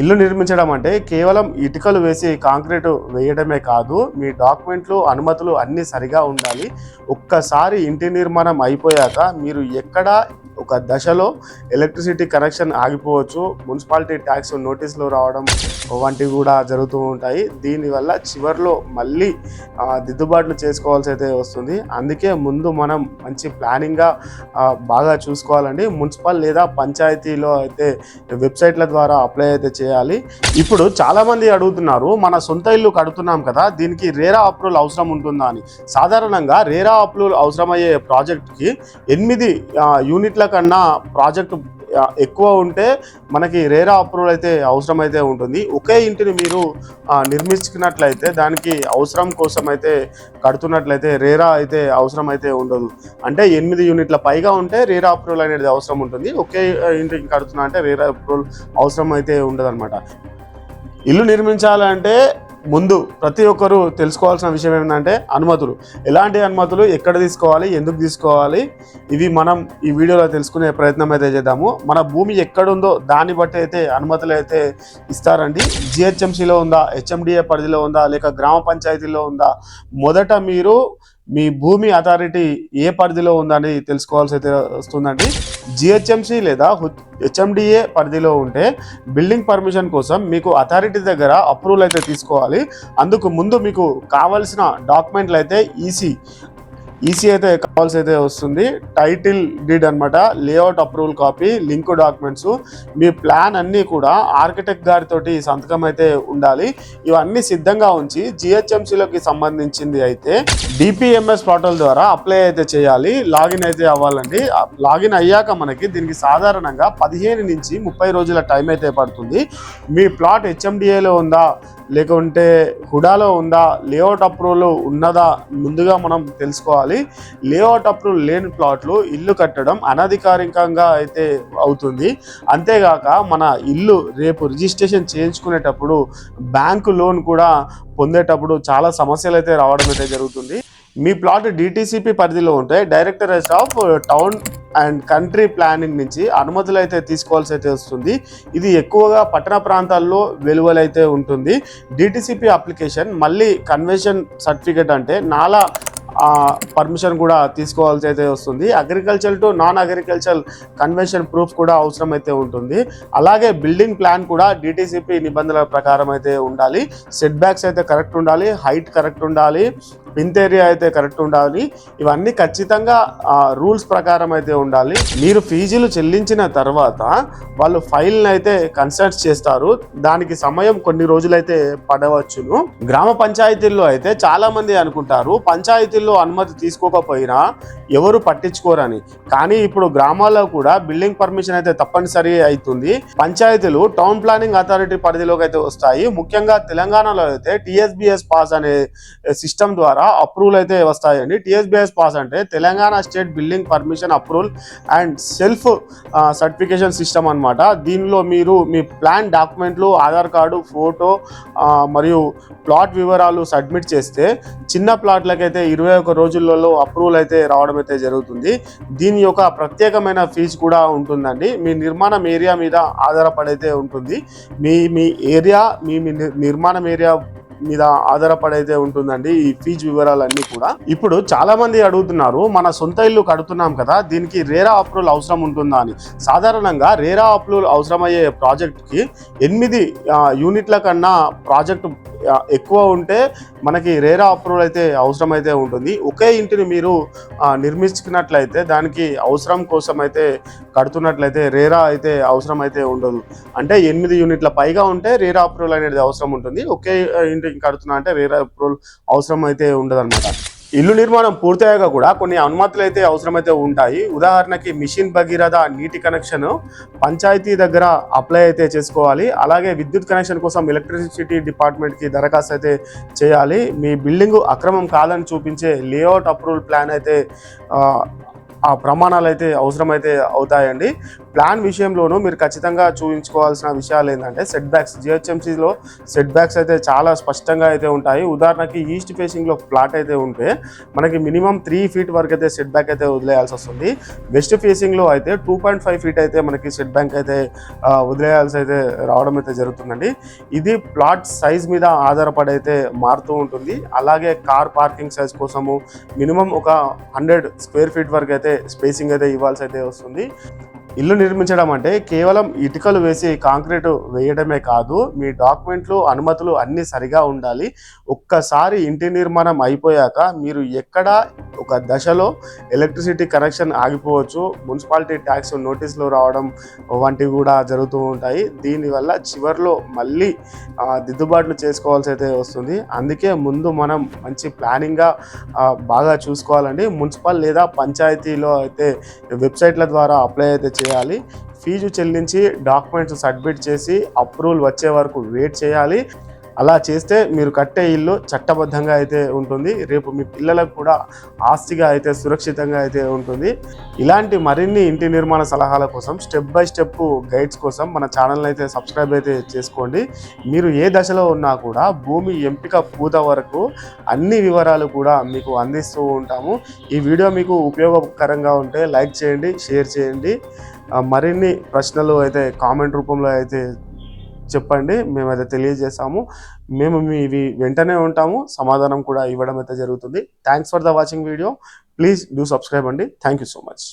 ఇల్లు నిర్మించడం అంటే కేవలం ఇటుకలు వేసి కాంక్రీట్ వేయడమే కాదు మీ డాక్యుమెంట్లు అనుమతులు అన్నీ సరిగా ఉండాలి. ఒక్కసారి ఇంటి నిర్మాణం అయిపోయాక మీరు ఎక్కడ ఒక దశలో ఎలక్ట్రిసిటీ కనెక్షన్ ఆగిపోవచ్చు. మున్సిపాలిటీ ట్యాక్స్ నోటీసులు రావడం వంటివి కూడా జరుగుతూ ఉంటాయి. దీనివల్ల చివరిలో మళ్ళీ దిద్దుబాట్లు చేసుకోవాల్సి అయితే వస్తుంది. అందుకే ముందు మనం మంచి ప్లానింగ్గా బాగా చూసుకోవాలండి. మున్సిపల్ లేదా పంచాయతీలో అయితే వెబ్సైట్ల ద్వారా అప్లై అయితే చేయాలి. ఇప్పుడు చాలామంది అడుగుతున్నారు మన సొంత ఇల్లు కడుతున్నాం కదా దీనికి రేరా అప్రూవల్ అవసరం ఉంటుందా? అని. సాధారణంగా రేరా అప్రూవల్ అవసరమయ్యే ప్రాజెక్ట్కి ఎనిమిది యూనిట్ రేట్ల కన్నా ప్రాజెక్ట్ ఎక్కువ ఉంటే మనకి రేరా అప్రూవల్ అయితే అవసరం అయితే ఉంటుంది. ఒకే ఇంటిని మీరు నిర్మించుకున్నట్లయితే దానికి అవసరం కోసం అయితే కడుతున్నట్లయితే రేరా అయితే అవసరం అయితే ఉండదు. అంటే ఎనిమిది యూనిట్ల పైగా ఉంటే రేరా అప్రూవల్ అనేది అవసరం ఉంటుంది. ఒకే ఇంటికి కడుతున్నా అంటే రేరా అప్రూవల్ అవసరం అయితే ఉండదు ఇల్లు నిర్మించాలంటే ముందు ప్రతి ఒక్కరూ తెలుసుకోవాల్సిన విషయం ఏంటంటే అనుమతులు. ఎలాంటి అనుమతులు? ఎక్కడ తీసుకోవాలి? ఎందుకు తీసుకోవాలి? ఇవి మనం ఈ వీడియోలో తెలుసుకునే ప్రయత్నం అయితే చేద్దాము. మన భూమి ఎక్కడుందో దాన్ని బట్టి అయితే అనుమతులు అయితే ఇస్తారండి. జిహెచ్ఎంసీలో ఉందా? హెచ్ఎండిఏ పరిధిలో ఉందా? లేక గ్రామ పంచాయతీలో ఉందా? మొదట మీరు మీ భూమి అథారిటీ ఏ పరిధిలో ఉందని తెలుసుకోవాల్సి అయితే వస్తుందండి. జిహెచ్ఎంసి లేదా హెచ్ఎండిఏ పరిధిలో ఉంటే బిల్డింగ్ పర్మిషన్ కోసం మీకు అథారిటీ దగ్గర అప్రూవల్ అయితే తీసుకోవాలి. అందుకు ముందు మీకు కావలసిన డాక్యుమెంట్లు అయితే ఈసీ ఈసీ అయితే కావాల్సి అయితే వస్తుంది. టైటిల్ డీడ్ అనమాట layout approval copy link documents మీ ప్లాన్ అన్నీ కూడా ఆర్కిటెక్ట్ గారితోటి సంతకం అయితే ఉండాలి. ఇవన్నీ సిద్ధంగా ఉంచి జిహెచ్ఎంసీలోకి సంబంధించింది అయితే డిపిఎంఎస్ పోర్టల్ ద్వారా అప్లై అయితే చేయాలి. లాగిన్ అయితే అవ్వాలండి. లాగిన్ అయ్యాక మనకి దీనికి సాధారణంగా పదిహేను నుంచి ముప్పై రోజుల టైం అయితే పడుతుంది. మీ ప్లాట్ హెచ్ఎండిఏలో ఉందా? లేకుంటే హుడాలో ఉందా? లేఅవుట్ అప్రూవల్ ఉన్నదా? ముందుగా మనం తెలుసుకోవాలి. లేఅవుట్ అప్రూవ్ లేని ప్లాట్లు ఇల్లు కట్టడం అనధికారికంగా అయితే అవుతుంది. అంతేగాక మన ఇల్లు రేపు రిజిస్ట్రేషన్ చేయించుకునేటప్పుడు బ్యాంకు లోన్ కూడా పొందేటప్పుడు చాలా సమస్యలు అయితే రావడం అయితే జరుగుతుంది. మీ ప్లాట్ డిటీసీపీ పరిధిలో ఉంటే directorate of town and country planning నుంచి అనుమతులు అయితే తీసుకోవాల్సి అయితే వస్తుంది. ఇది ఎక్కువగా పట్టణ ప్రాంతాల్లో వెలువలైతే ఉంటుంది. డిటిసిపి అప్లికేషన్ మళ్ళీ కన్వెన్షన్ సర్టిఫికేట్ అంటే నాలా పర్మిషన్ కూడా తీసుకోవాల్సి అయితే వస్తుంది. Agriculture to non agriculture convention proof కూడా అవసరం అయితే ఉంటుంది. అలాగే బిల్డింగ్ ప్లాన్ కూడా డిటిసిపి నిబంధనల ప్రకారం అయితే ఉండాలి. సెట్ బ్యాక్స్ అయితే కరెక్ట్ ఉండాలి. హైట్ కరెక్ట్ ఉండాలి. పింత్ ఏరియా అయితే కరెక్ట్ ఉండాలి. ఇవన్నీ ఖచ్చితంగా రూల్స్ ప్రకారం అయితే ఉండాలి. మీరు ఫీజులు చెల్లించిన తర్వాత వాళ్ళు ఫైల్ని అయితే కన్సల్ట్ చేస్తారు. దానికి సమయం కొన్ని రోజులైతే పడవచ్చును. గ్రామ పంచాయతీల్లో అయితే చాలా మంది అనుకుంటారు పంచాయతీల్లో అనుమతి తీసుకోకపోయినా ఎవరు పట్టించుకోరని. కానీ ఇప్పుడు గ్రామాల్లో కూడా బిల్డింగ్ పర్మిషన్ అయితే తప్పనిసరి అవుతుంది. పంచాయతీలు టౌన్ ప్లానింగ్ అథారిటీ పరిధిలోకి అయితే వస్తాయి. ముఖ్యంగా తెలంగాణలో అయితే టీఎస్బిఎస్ పాస్ అనే సిస్టమ్ ద్వారా అప్రూవల్ అయితే వస్తాయండి. టీఎస్బిఎస్ పాస్ అంటే Telangana state building permission approval and self certification system అన్నమాట. దీనిలో మీరు మీ ప్లాన్ డాక్యుమెంట్లు ఆధార్ కార్డు ఫోటో మరియు ప్లాట్ వివరాలు సబ్మిట్ చేస్తే చిన్న ప్లాట్లకైతే ఇరవై ఒక రోజులలో అప్రూవల్ అయితే రావడం అయితే జరుగుతుంది. దీని యొక్క ప్రత్యేకమైన ఫీజు కూడా ఉంటుందండి. మీ నిర్మాణం ఏరియా మీద ఆధారపడైతే ఉంటుంది. మీ మీ ఏరియా మీ మీ నిర్మాణం ఏరియా మీద ఆధారపడైతే ఉంటుందండి ఈ ఫీజు వివరాలన్నీ కూడా. ఇప్పుడు చాలా మంది అడుగుతున్నారు మన సొంత ఇల్లు కడుతున్నాం కదా దీనికి రేరా అప్రూవల్ అవసరం ఉంటుందా? అని. సాధారణంగా రేరా అప్రూవల్ అవసరమయ్యే ప్రాజెక్ట్కి ఎనిమిది యూనిట్ల కన్నా ప్రాజెక్ట్ ఎక్కువ ఉంటే మనకి రేరా అప్రూవల్ అయితే అవసరం అయితే ఉంటుంది. ఒకే ఇంటిని మీరు నిర్మించుకున్నట్లయితే దానికి అవసరం కోసం అయితే కడుతున్నట్లయితే రేరా అయితే అవసరం అయితే ఉండదు. అంటే ఎనిమిది యూనిట్ల పైగా ఉంటే రేరా అప్రూవల్ అనేది అవసరం ఉంటుంది. ఒకే ఇంటికి కడుతున్నా అంటే రేరా అప్రూవల్ అవసరం అయితే ఉండదు ఇల్లు నిర్మాణం పూర్తయ్యాక కూడా కొన్ని అనుమతులు అయితే అవసరమైతే ఉంటాయి. ఉదాహరణకి మిషన్ భగీరథ నీటి కనెక్షన్ పంచాయతీ దగ్గర అప్లై అయితే చేసుకోవాలి. అలాగే విద్యుత్ కనెక్షన్ కోసం ఎలక్ట్రిసిటీ డిపార్ట్మెంట్కి దరఖాస్తు అయితే చేయాలి. మీ బిల్డింగ్ అక్రమం కాదని చూపించే లేఅవుట్ అప్రూవల్ ప్లాన్ అయితే ఆ, ప్రమాణాలు అయితే అవసరమైతే అవుతాయండి. ప్లాన్ విషయంలోనూ మీరు ఖచ్చితంగా చూపించుకోవాల్సిన విషయాలు ఏంటంటే సెట్ బ్యాక్స్ జిహెచ్ఎంసీలో సెట్ బ్యాక్స్ అయితే చాలా స్పష్టంగా అయితే ఉంటాయి. ఉదాహరణకి ఈస్ట్ ఫేసింగ్లో ప్లాట్ అయితే ఉంటే మనకి మినిమం త్రీ ఫీట్ వరకు అయితే సెట్ బ్యాక్ అయితే వదిలేయాల్సి వస్తుంది. వెస్ట్ ఫేసింగ్లో అయితే టూ పాయింట్ ఫైవ్ ఫీట్ అయితే మనకి సెట్ బ్యాక్ అయితే వదిలేయాల్సి అయితే రావడం అయితే జరుగుతుందండి. ఇది ప్లాట్ సైజ్ మీద ఆధారపడి అయితే మారుతూ ఉంటుంది. అలాగే కార్ పార్కింగ్ సైజ్ కోసము మినిమం ఒక హండ్రెడ్ స్క్వేర్ ఫీట్ వరకు అయితే స్పేసింగ్ అయితే ఇవ్వాల్సి అయితే వస్తుంది. ఇల్లు నిర్మించడం అంటే కేవలం ఇటుకలు వేసి కాంక్రీట్ వేయడమే కాదు మీ డాక్యుమెంట్లు అనుమతులు అన్నీ సరిగా ఉండాలి. ఒక్కసారి ఇంటి నిర్మాణం అయిపోయాక మీరు ఎక్కడ ఒక దశలో ఎలక్ట్రిసిటీ కనెక్షన్ ఆగిపోవచ్చు మున్సిపాలిటీ ట్యాక్స్ నోటీసులు రావడం వంటివి కూడా జరుగుతూ ఉంటాయి. దీనివల్ల చివరిలో మళ్ళీ దిద్దుబాట్లు చేసుకోవాల్సి అయితే వస్తుంది. అందుకే ముందు మనం మంచి ప్లానింగ్గా బాగా చూసుకోవాలండి. మున్సిపల్ లేదా పంచాయతీలో అయితే వెబ్సైట్ల ద్వారా అప్లై అయితే చేయాలి. ఫీజు చెల్లించి డాక్యుమెంట్స్ సబ్మిట్ చేసి అప్రూవల్ వచ్చే వరకు వెయిట్ చేయాలి. అలా చేస్తే మీరు కట్టే ఇల్లు చట్టబద్ధంగా అయితే ఉంటుంది. రేపు మీ పిల్లలకు కూడా ఆస్తిగా అయితే సురక్షితంగా అయితే ఉంటుంది. ఇలాంటి మరిన్ని ఇంటి నిర్మాణ సలహాల కోసం స్టెప్ బై స్టెప్ గైడ్స్ కోసం మన ఛానల్ అయితే సబ్స్క్రైబ్ అయితే చేసుకోండి. మీరు ఏ దశలో ఉన్నా కూడా భూమి ఎంపిక పూత వరకు అన్ని వివరాలు కూడా మీకు అందిస్తూ ఉంటాము. ఈ వీడియో మీకు ఉపయోగకరంగా ఉంటే లైక్ చేయండి షేర్ చేయండి. మరిన్ని ప్రశ్నలు అయితే కామెంట్ రూపంలో అయితే చెప్పండి మేము అయితే తెలియజేసాము మేము మీవి వెంటనే ఉంటాము. సమాధానం కూడా ఇవ్వడం అయితే జరుగుతుంది. Thanks for the watching video please do subscribe అండి. Thank you so much